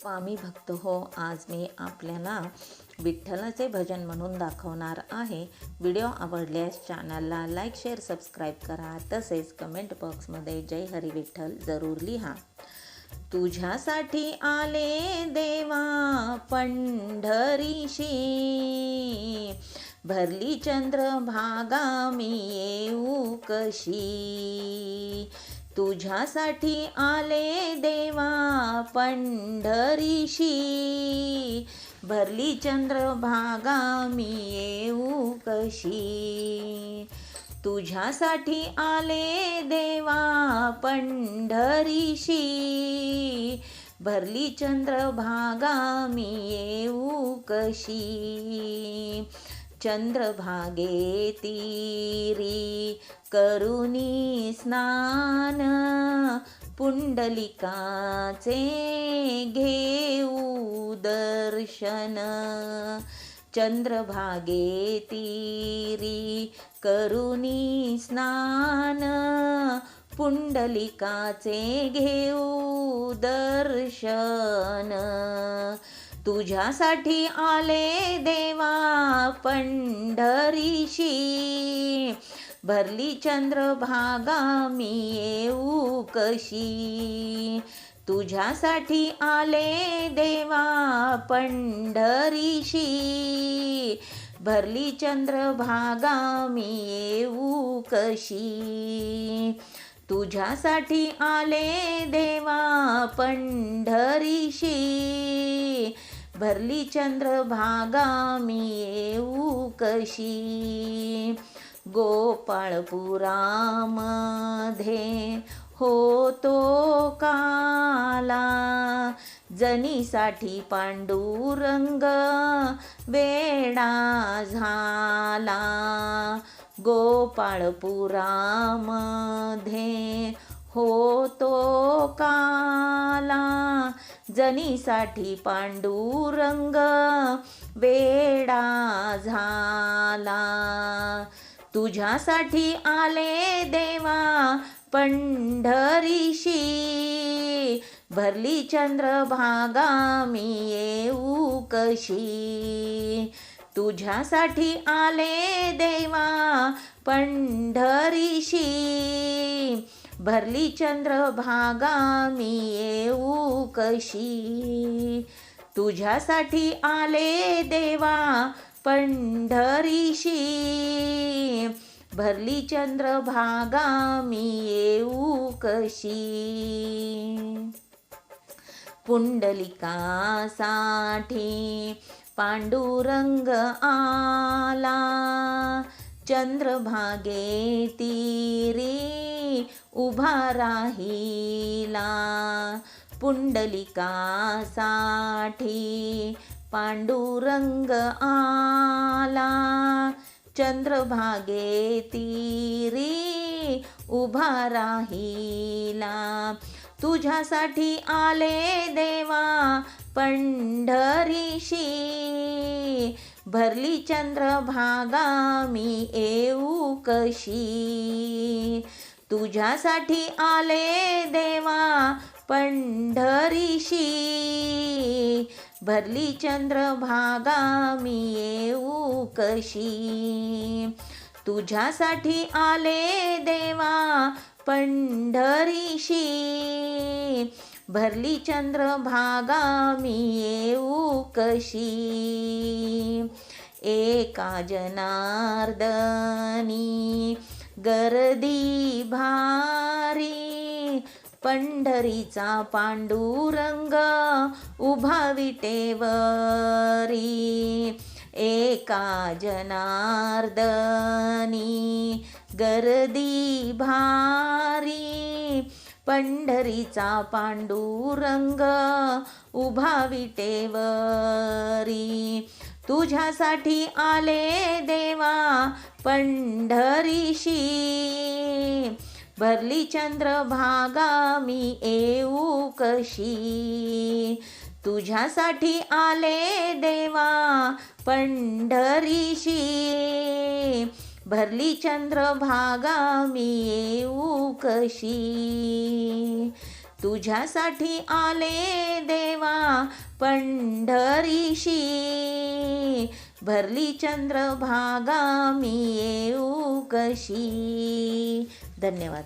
स्वामी भक्त हो आज मी आपल्याला विठ्ठलाचे भजन म्हणून दाखवणार आहे. व्हिडिओ आवडल्यास चॅनलला लाईक शेअर सबस्क्राईब करा. तसेच कमेंट बॉक्समध्ये जय हरी विठ्ठल जरूर लिहा. तुझ्यासाठी आले देवा पंढरीशी. भरली चंद्रभागा मी येऊ कशी? तुझ्यासाठी आले देवा पंढरीशी. भरली चंद्रभागा मी येऊ कशी? तुझ्यासाठी आले देवा पंढरीशी. भरली चंद्रभागा मी येऊ कशी? चंद्रभागे तीरी करुणी स्नान पुंडलिकाचे घेऊ दर्शन. चंद्रभागे तीरी करुणी स्नान पुंडलिकाचे घेऊ दर्शन. तुझ्यासाठी आले देवा पंढरीशी. भरली चंद्रभागा मी येऊ कशी? तुझ्यासाठी आले देवा पंढरीशी. भरली चंद्रभागा मी येऊ कशी? तुझ्यासाठी आले देवा पंढरीशी. भरली चंद्रभागा मी येऊ कशी? गोपाळपुरामध्ये होतो काला जनीसाठी पांडुरंग वेडा झाला. गोपाळपुरामध्ये होतो काला जनीसाठी पांडुरंग वेडा झाला. तुझ्यासाठी आले देवा पंढरीशी. भरली चंद्रभागा मी येऊ कशी? तुझ्यासाठी आले देवा पंढरीशी. भरली चंद्रभागा मी येऊ कशी? तुझ्यासाठी आले देवा पंढरीशी. भरली चंद्रभागा मी येऊ कशी? पुंडलिकासाठी पांडुरंग आला. चंद्रभागे तीरी उभा राहिला. पुंडलिकासाठी पांडुरंग आला. चंद्रभागे तीरी उभा राहिला. तुझ्यासाठी आले देवा पंढरीशी. भरली चंद्रभागा मी येऊ कशी? तुझ्यासाठी आले देवा पंढरीशी. भरली चंद्रभागा मी येऊ कशी? तुझ्यासाठी आले देवा पंढरीशी. भरली चंद्रभागा मी येऊ कशी? एका जनार्दनी गर्दी भारी पंढरीचा पांडुरंग उभा विटेवरी. एका जनार्दनी गर्दी भारी पंढरीचा पांडुरंग उभा विटेवरी. तुझ्यासाठी आले देवा पंढरीशी. भरली चंद्रभागा मी येऊ कशी? तुझ्यासाठी आले देवा पंढरीशी. भरली चंद्रभागा मी येऊ कशी? तुझ्यासाठी आले देवा पंढरीशी. भरली चंद्रभागा मी येऊ कशी? धन्यवाद.